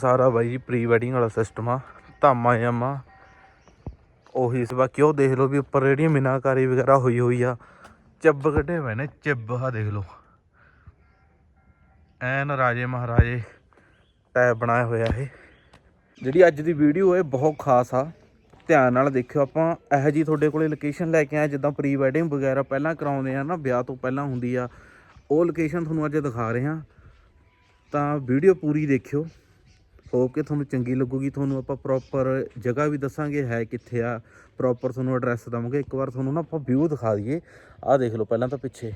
ਸਾਰਾ ਬਾਈ ਜੀ pre wedding ਵਾਲਾ ਸਿਸਟਮ ਆ, ਧਾਮਾ ਜਾਮਾ ਉਹੀ ਇਸ ਬਾਕੀ ਉਹ ਦੇਖ ਲਓ ਵੀ ਉੱਪਰ ਜਿਹੜੀਆਂ ਮਿਨਾਕਾਰੀ ਵਗੈਰਾ ਹੋਈ ਹੋਈ ਆ, ਚੱਬ ਕੱਢੇ ਹੋਏ ਨੇ, ਚੱਬ ਆ ਦੇਖ ਲਓ। ਐਨ ਰਾਜੇ ਮਹਾਰਾਜੇ ਟੈਪ ਬਣਾਇਆ ਹੋਇਆ ਇਹ। ਜਿਹੜੀ ਅੱਜ ਦੀ ਵੀਡੀਓ ਹੈ ਬਹੁਤ ਖਾਸ ਆ, ਧਿਆਨ ਨਾਲ ਦੇਖਿਓ ਆਪਾਂ, ਇਹੋ ਜੀ ਤੁਹਾਡੇ ਕੋਲੇ ਲੋਕੇਸ਼ਨ ਲੈ ਕੇ ਆਏ, ਜਿੱਦਾਂ ਪ੍ਰੀ ਵੈਡਿੰਗ ਵਗੈਰਾ ਪਹਿਲਾਂ ਕਰਾਉਂਦੇ ਆ ਨਾ, ਵਿਆਹ ਤੋਂ ਪਹਿਲਾਂ ਹੁੰਦੀ ਆ। ਉਹ ਲੋਕੇਸ਼ਨ ਤੁਹਾਨੂੰ ਅੱਜ ਦਿਖਾ ਰਹੇ ਹਾਂ ਤਾਂ ਵੀਡੀਓ ਪੂਰੀ ਦੇਖਿਓ। ਹੋਪ ਕਿ ਤੁਹਾਨੂੰ ਚੰਗੀ ਲੱਗੂਗੀ, ਤੁਹਾਨੂੰ ਆਪਾਂ ਪ੍ਰੋਪਰ ਜਗ੍ਹਾ ਵੀ ਦੱਸਾਂਗੇ, ਹੈ ਕਿੱਥੇ ਆ ਪ੍ਰੋਪਰ ਤੁਹਾਨੂੰ ਐਡਰੈਸ ਦਵਾਂਗੇ। ਇੱਕ ਵਾਰ ਤੁਹਾਨੂੰ ਨਾ ਆਪਾਂ ਵਿਊ ਦਿਖਾ ਦਈਏ। ਆਹ ਦੇਖ ਲਓ ਪਹਿਲਾਂ ਤਾਂ ਪਿੱਛੇ।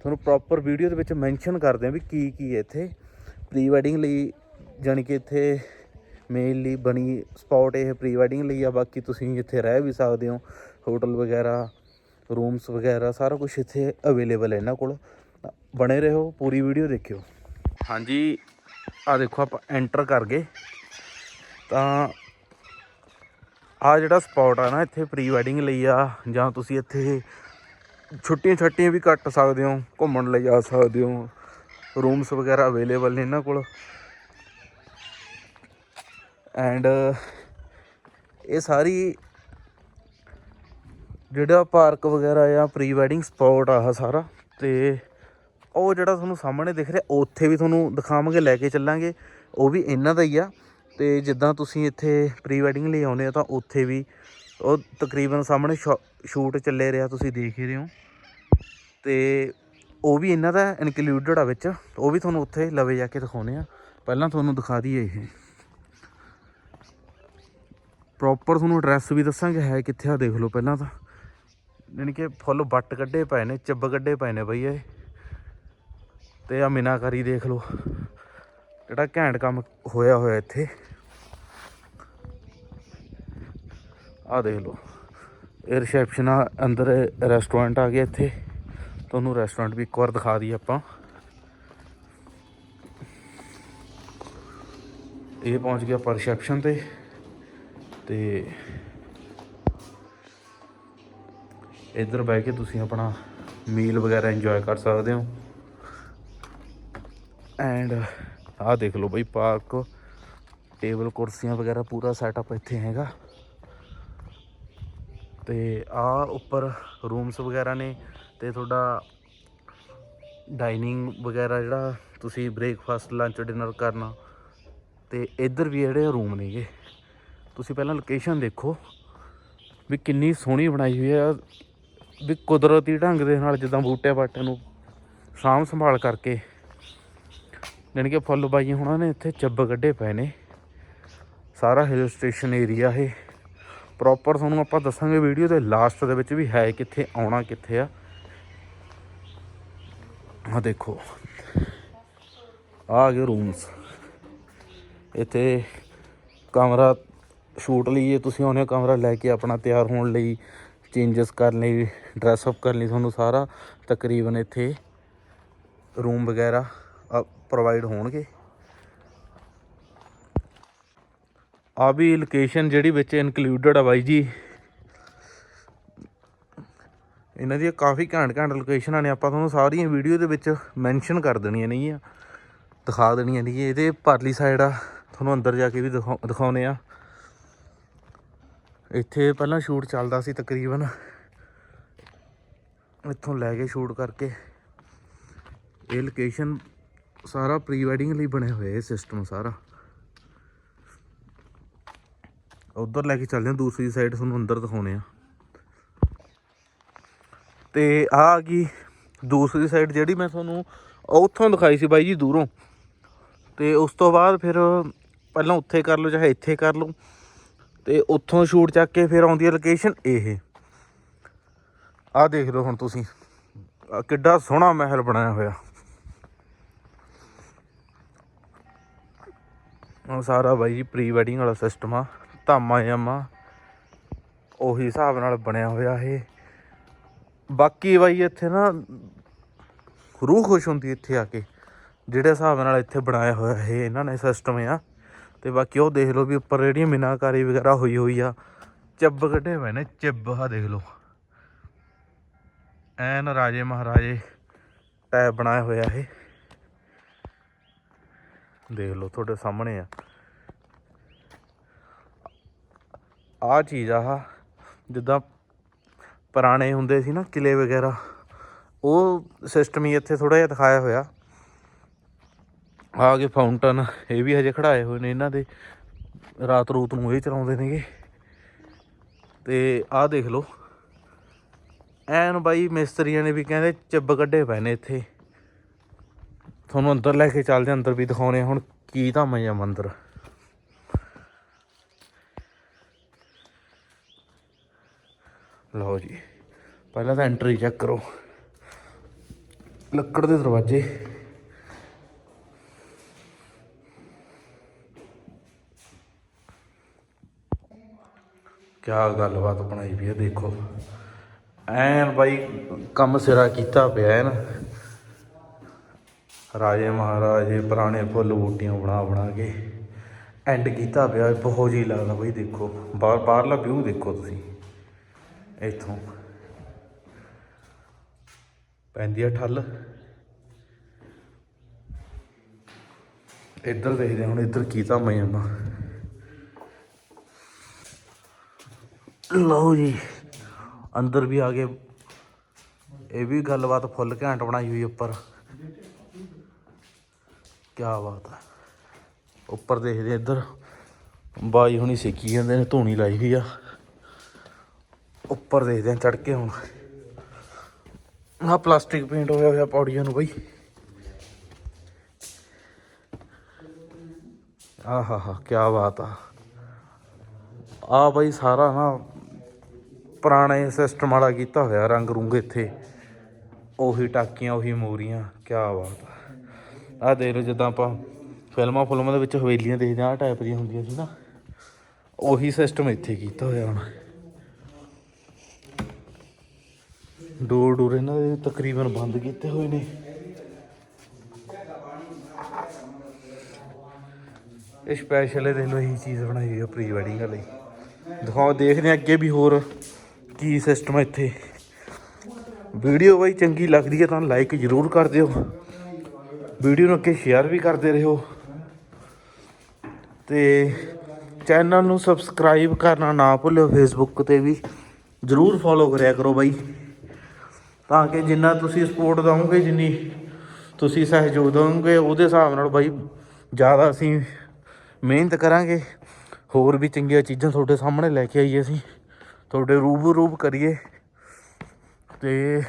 ਤੁਹਾਨੂੰ ਪ੍ਰੋਪਰ ਵੀਡੀਓ ਦੇ ਵਿੱਚ ਮੈਂਸ਼ਨ ਕਰਦੇ ਆ ਵੀ ਕੀ ਕੀ ਹੈ ਇੱਥੇ। ਪ੍ਰੀ ਵੈਡਿੰਗ ਲਈ ਜਾਣੀ ਕਿ ਇੱਥੇ ਮੇਨਲੀ ਬਣੀ ਸਪੌਟ ਇਹ ਪ੍ਰੀ ਵੈਡਿੰਗ ਲਈ ਆ। ਬਾਕੀ ਤੁਸੀਂ ਇੱਥੇ ਰਹਿ ਵੀ ਸਕਦੇ ਹੋ ਹੋਟਲ ਵਗੈਰਾ ਰੂਮਸ ਵਗੈਰਾ, ਸਾਰਾ ਕੁਝ ਇੱਥੇ ਅਵੇਲੇਬਲ ਹੈ ਇਹਨਾਂ ਕੋਲ। ਤਾਂ ਬਣੇ ਰਹੋ, ਪੂਰੀ ਵੀਡੀਓ ਦੇਖਿਓ। ਹਾਂਜੀ ਆ ਦੇਖੋ ਆਪਾਂ ਐਂਟਰ ਕਰ ਗਏ। ਤਾਂ ਆ ਜਿਹੜਾ ਸਪੌਟ ਆ ਨਾ, ਇੱਥੇ ਪ੍ਰੀ ਵੈਡਿੰਗ ਲਈ ਆ, ਜਾਂ ਤੁਸੀਂ ਇੱਥੇ ਛੁੱਟੀਆਂ ਛੱਟੀਆਂ ਵੀ ਕੱਟ ਸਕਦੇ ਹੋ, ਘੁੰਮਣ ਲਈ ਆ ਸਕਦੇ ਹੋ ਰੂਮਸ ਵਗੈਰਾ ਅਵੇਲੇਬਲ ਨੇ ਇਹਨਾਂ ਕੋਲ। ਐਂਡ ਇਹ ਸਾਰੀ ਜਿਹੜਾ ਪਾਰਕ ਵਗੈਰਾ ਆ ਪ੍ਰੀ ਵੈਡਿੰਗ ਸਪੌਟ ਆ ਸਾਰਾ, ਤੇ ਉਹ ਜਿਹੜਾ ਤੁਹਾਨੂੰ ਸਾਹਮਣੇ ਦਿਖ ਰਿਹਾ, ਉੱਥੇ ਵੀ ਤੁਹਾਨੂੰ ਦਿਖਾਵਾਂਗੇ, ਲੈ ਕੇ ਚੱਲਾਂਗੇ। ਉਹ ਵੀ ਇਹਨਾਂ ਦਾ ਹੀ ਆ। ਤੇ ਜਿੱਦਾਂ ਤੁਸੀਂ ਇੱਥੇ ਪ੍ਰੀ ਵੈਡਿੰਗ ਲਈ ਆਉਂਦੇ ਆ ਤਾਂ ਉੱਥੇ ਵੀ ਉਹ ਤਕਰੀਬਨ ਸਾਹਮਣੇ ਸ਼ੂਟ ਚੱਲੇ ਰਿਹਾ, ਤੁਸੀਂ ਦੇਖ ਹੀ ਰਹੇ ਹੋ। ਤੇ ਉਹ ਵੀ ਇਹਨਾਂ ਦਾ ਇਨਕਲੂਡਡ ਆ ਵਿੱਚ। ਉਹ ਵੀ ਤੁਹਾਨੂੰ ਉੱਥੇ ਲਵੇ ਜਾ ਕੇ ਦਿਖਾਉਣੇ ਆ। ਪਹਿਲਾਂ ਤੁਹਾਨੂੰ ਦਿਖਾ ਦਈਏ ਇਹ। ਪ੍ਰੋਪਰ ਤੁਹਾਨੂੰ ਐਡਰੈਸ ਵੀ ਦੱਸਾਂਗੇ, ਹੈ ਕਿੱਥੇ ਆ, ਦੇਖ ਲਓ ਪਹਿਲਾਂ ਤਾਂ। ਯਾਨੀ ਕਿ ਫੁੱਲ ਬੱਟ ਕੱਢੇ ਪਏ ਨੇ, ਚੱਬ ਕੱਢੇ ਪਏ ਨੇ ਬਈ ਇਹ। ਤੇ ਆ ਮੀਨਾਕਾਰੀ ਦੇਖ ਲਓ। ਜਿਹੜਾ ਘੈਂਟ ਕੰਮ ਹੋਇਆ ਹੋਇਆ ਇੱਥੇ। ਆ ਦੇਖ ਲਓ। ਇਹ ਰਿਸੈਪਸ਼ਨ ਆ, ਅੰਦਰ ਰੈਸਟੋਰੈਂਟ ਆ ਗਿਆ ਇੱਥੇ। ਤੁਹਾਨੂੰ ਰੈਸਟੋਰੈਂਟ ਵੀ ਇੱਕ ਵਾਰ ਦਿਖਾ ਦਈਏ ਆਪਾਂ। ਇਹ ਪਹੁੰਚ ਗਿਆ ਆਪਾਂ ਰਿਸੈਪਸ਼ਨ ਤੇ। ਤੇ ਇੱਧਰ ਬਹਿ ਕੇ ਤੁਸੀਂ ਆਪਣਾ ਮੀਲ ਵਗੈਰਾ ਇੰਜੋਏ ਕਰ ਸਕਦੇ ਹੋ। ਐਂਡ ਆਹ ਦੇਖ ਲਓ ਬਈ ਪਾਰਕ ਟੇਬਲ ਕੁਰਸੀਆਂ ਵਗੈਰਾ ਪੂਰਾ ਸੈਟਅਪ ਇੱਥੇ ਹੈਗਾ। ਤੇ ਆ ਉੱਪਰ ਰੂਮਸ ਵਗੈਰਾ ਨੇ ਤੇ ਤੁਹਾਡਾ ਡਾਈਨਿੰਗ ਵਗੈਰਾ ਜਿਹੜਾ ਤੁਸੀਂ ਬ੍ਰੇਕਫਾਸਟ ਲੰਚ ਡਿਨਰ ਕਰਨਾ। ਤੇ ਇੱਧਰ ਵੀ ਜਿਹੜੇ ਰੂਮ ਨੇਗੇ। ਤੁਸੀਂ ਪਹਿਲਾਂ ਲੋਕੇਸ਼ਨ ਦੇਖੋ ਵੀ ਕਿੰਨੀ ਸੋਹਣੀ ਬਣਾਈ ਹੋਈ ਆ। ਵੀ ਕੁਦਰਤੀ ਢੰਗ ਦੇ ਨਾਲ ਜਿੱਦਾਂ ਬੂਟੇ ਬਾਟੇ ਨੂੰ ਸਾਂਭ ਸੰਭਾਲ ਕਰਕੇ ਜਾਣੀ ਕਿ ਫੁੱਲ ਬਾਈ ਹੁਣਾਂ ਨੇ ਇੱਥੇ ਚੱਬ ਕੱਢੇ ਪਏ ਨੇ। ਸਾਰਾ ਹਿਲ ਸਟੇਸ਼ਨ ਏਰੀਆ ਇਹ। ਪ੍ਰੋਪਰ ਤੁਹਾਨੂੰ ਆਪਾਂ ਦੱਸਾਂਗੇ ਵੀਡੀਓ ਦੇ ਲਾਸਟ ਦੇ ਵਿੱਚ ਵੀ ਹੈ ਕਿੱਥੇ, ਆਉਣਾ ਕਿੱਥੇ ਆ। ਆ ਦੇਖੋ। ਆ ਗਏ ਰੂਮਸ ਇੱਥੇ ਕਮਰਾ ਸ਼ੂਟ ਲਈ ਜੇ ਤੁਸੀਂ ਆਉਨੇ ਹੋ ਕਮਰਾ ਲੈ ਕੇ ਆਪਣਾ ਤਿਆਰ ਹੋਣ ਲਈ ਚੇਂਜਸ ਕਰਨ ਲਈ ਡਰੈਸ ਅਪ ਕਰਨ ਲਈ ਤੁਹਾਨੂੰ ਸਾਰਾ ਤਕਰੀਬਨ ਇੱਥੇ ਰੂਮ ਵਗੈਰਾ ਪ੍ਰੋਵਾਈਡ ਹੋਣਗੇ। ਆ ਵੀ ਲੋਕੇਸ਼ਨ ਜਿਹੜੀ ਵਿੱਚ ਇਨਕਲੂਡਡ ਆ ਬਾਈ ਜੀ। ਇਹਨਾਂ ਦੀਆਂ ਕਾਫੀ ਘੈਂਟ ਘੈਂਟ ਲੋਕੇਸ਼ਨਾਂ ਨੇ, ਆਪਾਂ ਤੁਹਾਨੂੰ ਸਾਰੀਆਂ ਵੀਡੀਓ ਦੇ ਵਿੱਚ ਮੈਂਸ਼ਨ ਕਰ ਦੇਣੀਆਂ ਨਹੀਂ ਆ ਦਿਖਾ ਦੇਣੀਆਂ ਨਹੀਂ ਇਹਦੇ ਪਰਲੀ ਸਾਈਡ ਆ, ਤੁਹਾਨੂੰ ਅੰਦਰ ਜਾ ਕੇ ਵੀ ਦਿਖਾ- ਦਿਖਾਉਨੇ ਆ। ਇੱਥੇ ਪਹਿਲਾਂ ਸ਼ੂਟ ਚੱਲਦਾ ਸੀ ਤਕਰੀਬਨ। ਇੱਥੋਂ ਲੈ ਕੇ ਸ਼ੂਟ ਕਰਕੇ। ਇਹ ਲੋਕੇਸ਼ਨ ਸਾਰਾ ਪ੍ਰੀ ਵੈਡਿੰਗ ਲਈ ਬਣਿਆ ਹੋਇਆ ਇਹ ਸਿਸਟਮ ਸਾਰਾ। ਉਧਰ ਲੈ ਕੇ ਚੱਲਦੇ ਹਾਂ, ਦੂਸਰੀ ਸਾਈਡ ਤੁਹਾਨੂੰ ਅੰਦਰ ਦਿਖਾਉਣੇ ਆ ਤੇ ਆ ਆ ਗਈ ਦੂਸਰੀ ਸਾਈਡ ਜਿਹੜੀ ਮੈਂ ਤੁਹਾਨੂੰ ਉੱਥੋਂ ਦਿਖਾਈ ਸੀ ਬਾਈ ਜੀ ਦੂਰੋਂ। ਤੇ ਉਸ ਤੋਂ ਬਾਅਦ ਫਿਰ ਪਹਿਲਾਂ ਉੱਥੇ ਕਰ ਲਓ, ਚਾਹੇ ਇੱਥੇ ਕਰ ਲਓ। ਤੇ ਉੱਥੋਂ ਸ਼ੂਟ ਚੱਕ ਕੇ ਫਿਰ ਆਉਂਦੀ ਹੈ ਲੋਕੇਸ਼ਨ ਇਹ। ਆਹ ਦੇਖ ਲਓ ਹੁਣ ਤੁਸੀਂ। ਕਿੱਡਾ ਸੋਹਣਾ ਮਹਿਲ ਬਣਾਇਆ ਹੋਇਆ। ਉਹ ਸਾਰਾ ਬਾਈ ਜੀ ਪ੍ਰੀ ਵੈਡਿੰਗ ਵਾਲਾ ਸਿਸਟਮ ਆ, ਧਾਮਾ ਜਾਮਾ ਉਹੀ ਹਿਸਾਬ ਨਾਲ ਬਣਿਆ ਹੋਇਆ ਇਹ। ਬਾਕੀ ਬਾਈ ਇੱਥੇ ਨਾ ਰੂਹ ਖੁਸ਼ ਹੁੰਦੀ ਇੱਥੇ ਆ ਕੇ, ਜਿਹੜੇ ਹਿਸਾਬ ਨਾਲ ਇੱਥੇ ਬਣਾਇਆ ਹੋਇਆ ਇਹ ਇਹਨਾਂ ਨੇ ਸਿਸਟਮ ਆ। ਤੇ ਬਾਕੀ ਉਹ ਦੇਖ ਲਓ ਵੀ ਉੱਪਰ ਜਿਹੜੀਆਂ ਮਿਨਾਕਾਰੀ ਵਗੈਰਾ ਹੋਈ ਹੋਈ ਆ, ਚੱਬ ਕੱਢੇ ਹੋਏ ਨੇ, ਚੱਬ ਆ ਦੇਖ ਲਓ। ਐਨ ਰਾਜੇ ਮਹਾਰਾਜੇ ਟੈਬ ਬਣਾਇਆ ਹੋਇਆ ਇਹ। ਦੇਖ ਲਓ ਤੁਹਾਡੇ ਸਾਹਮਣੇ ਆ। ਆ ਚੀਜ਼ ਆ ਜਿੱਦਾਂ ਪੁਰਾਣੇ ਹੁੰਦੇ ਸੀ ਨਾ ਕਿਲੇ ਵਗੈਰਾ, ਉਹ ਸਿਸਟਮ ਹੀ ਇੱਥੇ ਥੋੜਾ ਜਿਹਾ ਦਿਖਾਇਆ ਹੋਇਆ। ਆ ਕੇ ਫਾਊਂਟਨ ਇਹ ਵੀ ਹਜੇ ਖੜਾਏ ਹੋਏ ਨੇ ਇਹਨਾਂ ਦੇ, ਰਾਤ ਰੂਤ ਨੂੰ ਇਹ ਚਲਾਉਂਦੇ ਨੇਗੇ। ਤੇ ਆਹ ਦੇਖ ਲਓ। ਐਨ ਬਾਈ ਮਿਸਤਰੀਆਂ ਨੇ ਵੀ ਕਹਿੰਦੇ ਚਿੱਬ ਕੱਢੇ ਪਏ ਨੇ ਇੱਥੇ। ਤੁਹਾਨੂੰ ਅੰਦਰ ਲੈ ਕੇ ਚੱਲਦੇ ਹਾਂ, ਅੰਦਰ ਵੀ ਦਿਖਾਉਣੇ ਆ ਹੁਣ ਕੀ ਧਾਮ ਹੈ ਮੰਦਰ। ਲਓ ਜੀ ਪਹਿਲਾਂ ਤਾਂ ਐਂਟਰੀ ਚੈੱਕ ਕਰੋ। ਲੱਕੜ ਦੇ ਦਰਵਾਜ਼ੇ। ਕਿਆ ਗੱਲਬਾਤ ਬਣਾਈ ਵੀ ਹੈ ਦੇਖੋ। ਐਨ ਬਾਈ ਕੰਮ ਸਿਰਾ ਕੀਤਾ ਪਿਆ ਹੈ ਨਾ ਰਾਜੇ ਮਹਾਰਾਜੇ, ਪੁਰਾਣੇ ਫੁੱਲ ਬੂਟੀਆਂ ਬਣਾ ਬਣਾ ਕੇ ਐਂਡ ਕੀਤਾ ਪਿਆ। ਬਹੁਤ ਜੀ ਲੱਗਦਾ ਬਈ ਦੇਖੋ। ਬਾਹਰ, ਬਾਹਰਲਾ ਵਿਊ ਦੇਖੋ ਤੁਸੀਂ। ਇੱਥੋਂ। ਪੈਂਦੀ ਆ ਠੱਲ। ਇੱਧਰ ਦੇਖਦੇ ਹਾਂ, ਹੁਣ ਇੱਧਰ ਕੀਤਾ ਮੈਂ ਜਾਣਾ ਲਓ ਜੀ, ਅੰਦਰ ਵੀ ਆ ਗਏ। ਇਹ ਵੀ ਗੱਲਬਾਤ ਫੁੱਲ ਘੈਂਟ ਬਣਾਈ ਹੋਈ ਉੱਪਰ। ਕੀ ਬਾਤ ਆ। ਉੱਪਰ ਦੇਖਦੇ ਇੱਧਰ। ਬਾਈ ਹੁਣੀ ਸਿੱਕੀ ਜਾਂਦੇ ਨੇ, ਧੂਣੀ ਲਾਈ ਹੋਈ ਆ। ਉੱਪਰ ਦੇਖਦੇ ਆ ਚੜ ਕੇ ਹੁਣ। ਆ ਪਲਾਸਟਿਕ ਪੇਂਟ ਹੋਇਆ ਹੋਇਆ ਪੌੜੀਆਂ ਨੂੰ ਬਈ। ਆਹਾ ਹਾ ਕੀ ਬਾਤ ਆ। ਆ ਬਈ ਸਾਰਾ ਨਾ ਪੁਰਾਣੇ ਸਿਸਟਮ ਵਾਲਾ ਕੀਤਾ ਹੋਇਆ ਰੰਗ ਰੁੰਗ ਇੱਥੇ। ਉਹੀ ਟਾਕੀਆਂ, ਉਹੀ ਮੂਰੀਆਂ ਕੀ ਬਾਤ ਆ। ਆ ਦੇਖ ਲਓ ਜਿੱਦਾਂ ਆਪਾਂ ਫਿਲਮਾਂ ਫੁਲਮਾਂ ਦੇ ਵਿੱਚ ਹਵੇਲੀਆਂ ਦੇਖਦੇ ਆ ਟਾਈਪ ਦੀਆਂ ਹੁੰਦੀਆਂ ਸੀ ਨਾ। ਉਹੀ ਸਿਸਟਮ ਇੱਥੇ ਕੀਤਾ ਹੋਇਆ ਹੁਣ। ਡੋਰ ਡੋਰ ਇਹਨਾਂ ਦੇ ਤਕਰੀਬਨ ਬੰਦ ਕੀਤੇ ਹੋਏ ਨੇ। ਇਹ ਸਪੈਸ਼ਲ ਇਹ ਦੇਖ ਲਓ ਇਹੀ ਚੀਜ਼ ਬਣਾਈ ਹੋਈ ਆ ਪ੍ਰੀ ਵੈਡਿੰਗ ਲਈ ਦਿਖਾਓ, ਦੇਖਦੇ ਹਾਂ ਅੱਗੇ ਵੀ ਹੋਰ ਕੀ ਸਿਸਟਮ ਹੈ ਇੱਥੇ। ਵੀਡੀਓ ਬਾਈ ਚੰਗੀ ਲੱਗਦੀ ਹੈ ਤਾਂ ਲਾਈਕ ਜ਼ਰੂਰ ਕਰ ਦਿਓ। ਵੀਡੀਓ ਨੂੰ ਅੱਗੇ ਸ਼ੇਅਰ ਵੀ ਕਰਦੇ ਰਹੋ। ਤੇ ਚੈਨਲ ਨੂੰ ਸਬਸਕ੍ਰਾਈਬ ਕਰਨਾ ਨਾ ਭੁੱਲਿਓ ਫੇਸਬੁੱਕ ਤੇ ਵੀ ਜ਼ਰੂਰ ਫੋਲੋ ਕਰਿਆ ਕਰੋ ਬਾਈ। ਤਾਂ ਕਿ ਜਿੰਨਾ ਤੁਸੀਂ ਸਪੋਰਟ ਦਵੋਗੇ, ਜਿੰਨੀ ਤੁਸੀਂ ਸਹਿਯੋਗ ਦਵੋਗੇ, ਉਹਦੇ ਹਿਸਾਬ ਨਾਲ ਬਾਈ ਜ਼ਿਆਦਾ ਅਸੀਂ ਮਿਹਨਤ ਕਰਾਂਗੇ। ਹੋਰ ਵੀ ਚੰਗੀਆਂ ਚੀਜ਼ਾਂ ਤੁਹਾਡੇ ਸਾਹਮਣੇ ਲੈ ਕੇ ਆਈਏ ਅਸੀਂ। ਤੁਹਾਡੇ ਰੂਬਰੂ ਰੂਬ ਕਰੀਏ। ਤੇ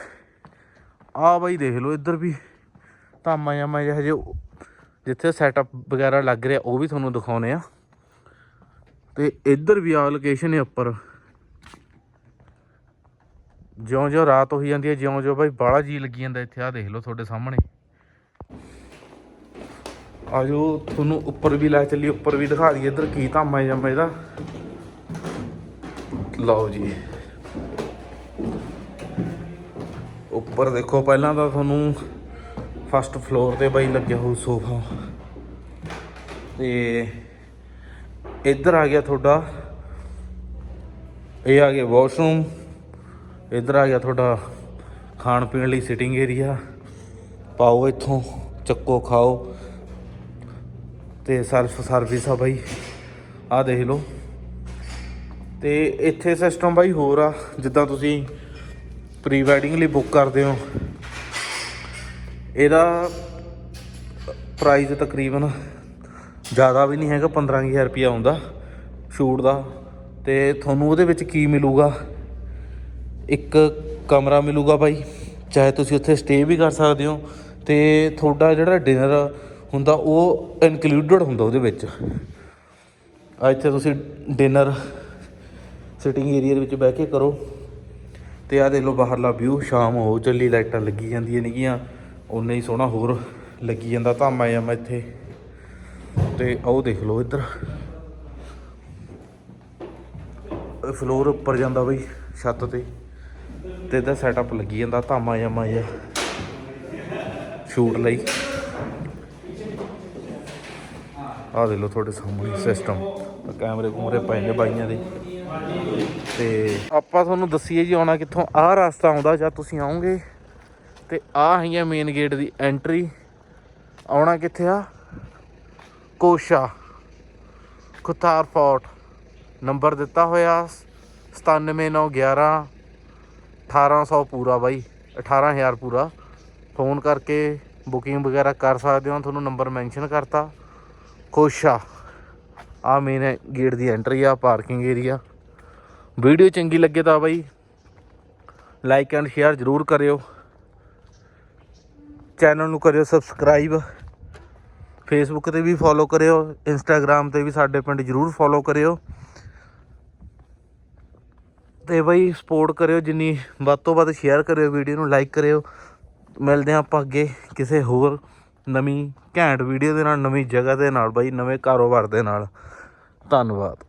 ਆ ਬਾਈ ਦੇਖ ਲਓ ਇੱਧਰ ਵੀ। ਧਾਮਾ ਜਾਮਾ ਜਿਹਾ ਹਜੇ ਜਿੱਥੇ ਸੈਟਅਪ ਵਗੈਰਾ ਲੱਗ ਰਿਹਾ, ਉਹ ਵੀ ਤੁਹਾਨੂੰ ਦਿਖਾਉਨੇ ਆ। ਤੇ ਇੱਧਰ ਵੀ ਆ ਲੋਕੇਸ਼ਨ ਹੈ ਉੱਪਰ। ਜਿਉਂ ਜਿਉਂ ਰਾਤ ਹੋਈ ਜਾਂਦੀ ਹੈ ਜਿਉਂ ਜਿਉਂ ਬਾਈ ਬਾਹਲਾ ਜੀ ਲੱਗੀ ਜਾਂਦਾ ਇੱਥੇ ਆ ਦੇਖ ਲਓ ਤੁਹਾਡੇ ਸਾਹਮਣੇ। ਆਜੋ, ਤੁਹਾਨੂੰ ਉੱਪਰ ਵੀ ਲੈ ਚੱਲੀ ਉੱਪਰ ਵੀ ਦਿਖਾ ਦਈਏ ਇੱਧਰ ਕੀ ਧਾਮਾ ਜਾਮਾ ਇਹਦਾ। ਲਓ ਜੀ। ਉੱਪਰ ਦੇਖੋ, ਪਹਿਲਾਂ ਤਾਂ ਤੁਹਾਨੂੰ ਫਸਟ ਫਲੋਰ ਤੇ ਬਾਈ ਲੱਗਿਆ ਹੋਊ ਸੋਫਾ। ਤੇ ਇੱਧਰ ਆ ਗਿਆ ਤੁਹਾਡਾ, ਇਹ ਆ ਗਿਆ ਵਾਸ਼ਰੂਮ, ਇੱਧਰ ਆ ਗਿਆ ਤੁਹਾਡਾ ਖਾਣ ਪੀਣ ਲਈ ਸਿਟਿੰਗ ਏਰੀਆ ਪਾਓ ਇੱਥੋਂ, ਚੱਕੋ, ਖਾਓ। ਤੇ ਸੈਲਫ ਸਰਵਿਸ ਆ ਬਾਈ, ਆ ਦੇਖ ਲਓ। ਤੇ ਇੱਥੇ ਸਿਸਟਮ ਬਾਈ ਹੋਰ ਆ, ਜਿੱਦਾਂ ਤੁਸੀਂ ਪ੍ਰੀ ਵੈਡਿੰਗ ਲਈ ਬੁੱਕ ਕਰਦੇ ਹੋ। ਇਹਦਾ ਪ੍ਰਾਈਸ ਤਕਰੀਬਨ ਜ਼ਿਆਦਾ ਵੀ ਨਹੀਂ ਹੈਗਾ 15000 ਰੁਪਇਆ ਆਉਂਦਾ ਸ਼ੂਟ ਦਾ। ਤੇ ਤੁਹਾਨੂੰ ਉਹਦੇ ਵਿੱਚ ਕੀ ਮਿਲੂਗਾ? ਇੱਕ ਕਮਰਾ ਮਿਲੂਗਾ ਬਾਈ, ਚਾਹੇ ਤੁਸੀਂ ਉੱਥੇ ਸਟੇ ਵੀ ਕਰ ਸਕਦੇ ਹੋ। ਤੇ ਤੁਹਾਡਾ ਜਿਹੜਾ ਡਿਨਰ ਹੁੰਦਾ, ਉਹ ਇਨਕਲੂਡਡ ਹੁੰਦਾ ਉਹਦੇ ਵਿੱਚ। ਇੱਥੇ ਤੁਸੀਂ ਡਿਨਰ ਸਿਟਿੰਗ ਏਰੀਆ ਦੇ ਵਿੱਚ ਬਹਿ ਕੇ ਕਰੋ। ਤੇ ਆ ਦੇਖ ਲਓ ਬਾਹਰਲਾ ਵਿਊ ਸ਼ਾਮ ਹੋ, ਚੱਲੀ ਲਾਈਟਾਂ ਲੱਗੀ ਜਾਂਦੀਆਂ ਨੇਗੀਆਂ। ਉਨੇ ਹੀ ਸੋਹਣਾ ਹੋਰ ਲੱਗੀ ਜਾਂਦਾ ਧਾਮਾ ਜਾਮਾ ਇੱਥੇ। ਤੇ ਆਓ ਦੇਖ ਲਓ ਇੱਧਰ। ਫਲੋਰ ਉੱਪਰ ਜਾਂਦਾ ਬਈ ਛੱਤ ਤੇ। ਤੇ ਇਹਦਾ ਸੈਟਅਪ ਲੱਗੀ ਜਾਂਦਾ ਧਾਮਾ ਜਾਮਾ ਜਿਹਾ। ਸ਼ੂਟ ਲਈ। ਆਹ ਦੇ ਲਓ ਤੁਹਾਡੇ ਸਾਹਮਣੇ ਸਿਸਟਮ ਕੈਮਰੇ ਕੁਮਰੇ ਪਏ ਨੇ ਬਾਈਆਂ ਦੇ। ਤੇ ਆਪਾਂ ਤੁਹਾਨੂੰ ਦੱਸੀਏ ਜੀ ਆਉਣਾ ਕਿੱਥੋਂ। ਆਹ ਰਸਤਾ ਆਉਂਦਾ ਜਾਂ ਤੁਸੀਂ ਆਉਂਗੇ। ਤੇ ਆਹ ਹੈਗੀ ਮੇਨ ਗੇਟ ਦੀ ਐਂਟਰੀ ਆਉਣਾ ਕਿੱਥੇ ਆ? ਕੋਸ਼ਾ। ਕੁਤਾਰ ਫੋਰਟ। ਨੰਬਰ ਦਿੱਤਾ ਹੋਇਆ 97911 1800 ਪੂਰਾ ਬਾਈ। 18000 ਪੂਰਾ। ਫੋਨ ਕਰਕੇ ਬੁਕਿੰਗ ਵਗੈਰਾ ਕਰ ਸਕਦੇ ਹੋ। ਤੁਹਾਨੂੰ ਨੰਬਰ ਮੈਂਸ਼ਨ ਕਰਤਾ। ਕੋਸ਼ਾ। ਆ ਆ ਮੇਨ ਗੇਟ ਦੀ ਐਂਟਰੀ ਆ ਪਾਰਕਿੰਗ ਏਰੀਆ ਵੀਡੀਓ ਚੰਗੀ ਲੱਗੇ ਤਾਂ ਬਾਈ ਲਾਈਕ ਐਂਡ ਸ਼ੇਅਰ ਜ਼ਰੂਰ ਕਰਿਓ। ਚੈਨਲ ਨੂੰ ਕਰਿਓ ਸਬਸਕ੍ਰਾਈਬ। ਫੇਸਬੁੱਕ ਤੇ ਵੀ ਫੋਲੋ ਕਰਿਓ ਇੰਸਟਾਗ੍ਰam ਤੇ ਵੀ ਸਾਡੇ ਪਿੰਡ ਜ਼ਰੂਰ ਫੋਲੋ ਕਰਿਓ। ਤੇ ਬਈ ਸਪੋਰਟ ਕਰਿਓ, ਜਿੰਨੀ ਵੱਧ ਤੋਂ ਵੱਧ ਸ਼ੇਅਰ ਕਰਿਓ ਵੀਡੀਓ ਨੂੰ ਲਾਈਕ ਕਰਿਓ। ਮਿਲਦੇ ਹਾਂ ਆਪਾਂ ਅੱਗੇ ਕਿਸੇ ਹੋਰ ਨਵੀਂ ਘੈਂਟ ਵੀਡੀਓ ਦੇ ਨਾਲ, ਨਵੀਂ ਜਗ੍ਹਾ ਦੇ ਨਾਲ, ਬਾਈ ਨਵੇਂ ਕਾਰੋਬਾਰ ਦੇ ਨਾਲ। ਧੰਨਵਾਦ।